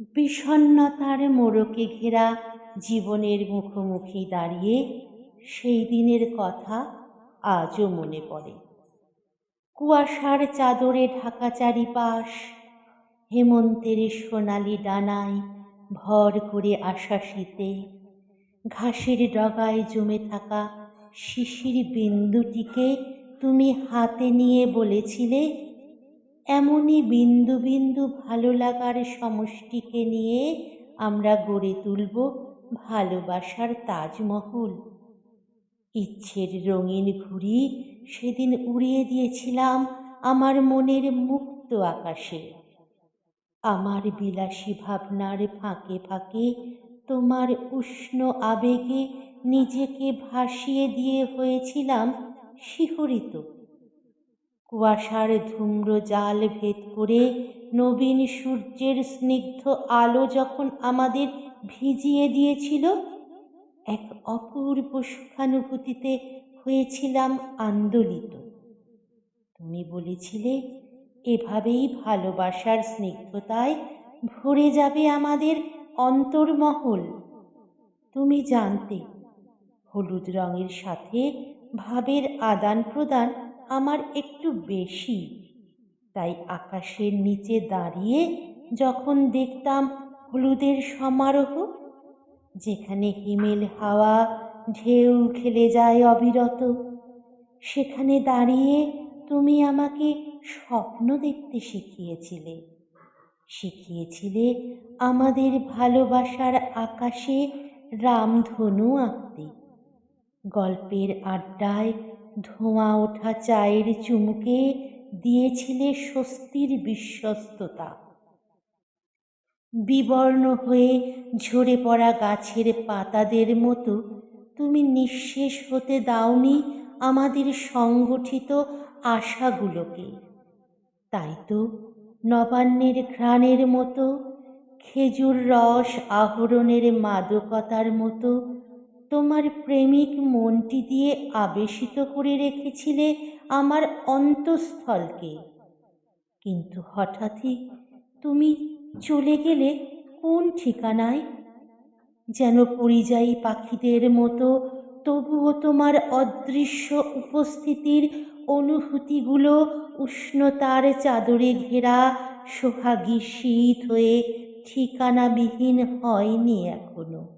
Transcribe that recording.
বিষণ্ণতার মোড়কে ঘেরা জীবনের মুখোমুখি দাঁড়িয়ে সেই দিনের কথা আজও মনে পড়ে। কুয়াশার চাদরে ঢাকা চারিপাশ, হেমন্তের সোনালি ডানায় ভর করে আসা শীতে, ঘাসের ডগায় জমে থাকা শিশির বিন্দুটিকে তুমি হাতে নিয়ে বলেছিলে এমনই বিন্দু বিন্দু ভালো লাগার সমষ্টিকে নিয়ে আমরা গড়ে তুলব ভালোবাসার তাজমহল। ইচ্ছের রঙিন ঘুড়ি সেদিন উড়িয়ে দিয়েছিলাম আমার মনের মুক্ত আকাশে। আমার বিলাসী ভাবনার ফাঁকে ফাঁকে তোমার উষ্ণ আবেগে নিজেকে ভাসিয়ে দিয়ে হয়েছিলাম শিহরিত। কুয়াশার ধূম্র জাল ভেদ করে নবীন সূর্যের স্নিগ্ধ আলো যখন আমাদের ভিজিয়ে দিয়েছিল, এক অপূর্ব সুখানুভূতিতে হয়েছিলাম আন্দোলিত। তুমি বলেছিলে, এভাবেই ভালোবাসার স্নিগ্ধতায় ভরে যাবে আমাদের অন্তর্মহল। তুমি জানতে, হলুদ রঙের সাথে ভাবের আদান প্রদান আমার একটু বেশি। তাই আকাশের নিচে দাঁড়িয়ে যখন দেখতাম হলুদের সমারোহ, যেখানে হিমেল হাওয়া, ঢেউ খেলে যায় অবিরত, সেখানে দাঁড়িয়ে তুমি আমাকে স্বপ্ন দেখতে শিখিয়েছিলে। শিখিয়েছিলে আমাদের ভালোবাসার আকাশে রামধনু আঁকতে। গল্পের আড্ডায় ধোঁয়া ওঠা চায়ের চুমুকে দিয়েছিলে স্বস্তির বিশ্বস্ততা। বিবর্ণ হয়ে ঝরে পড়া গাছের পাতাদের মতো তুমি নিঃশেষ হতে দাওনি আমাদের সংগঠিত আশাগুলোকে। তাই তো নবান্নের ঘ্রাণের মতো, খেজুর রস আহরণের মাদকতার মতো তোমার প্রেমিক মনটি দিয়ে আবেশিত করে রেখেছিলে আমার অন্তঃস্থলকে। কিন্তু হঠাৎই তুমি চলে গেলে কোন ঠিকানায়? যেন পরিযায়ী পাখিদের মতো তবুও তোমার অদৃশ্য উপস্থিতির অনুভূতিগুলো উষ্ণতার চাদরে ঘেরা সোহাগী শীত হয়ে ঠিকানাবিহীন হয়নি এখনও।